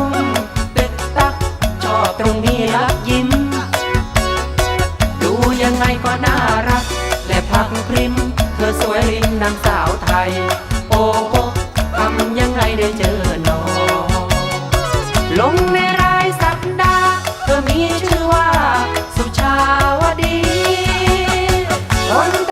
ว ไงก็น่ารัก และพักพริม เธอสวยริมนางสาวไทย โอ้โหทำยังไงได้เจอน้องลงใน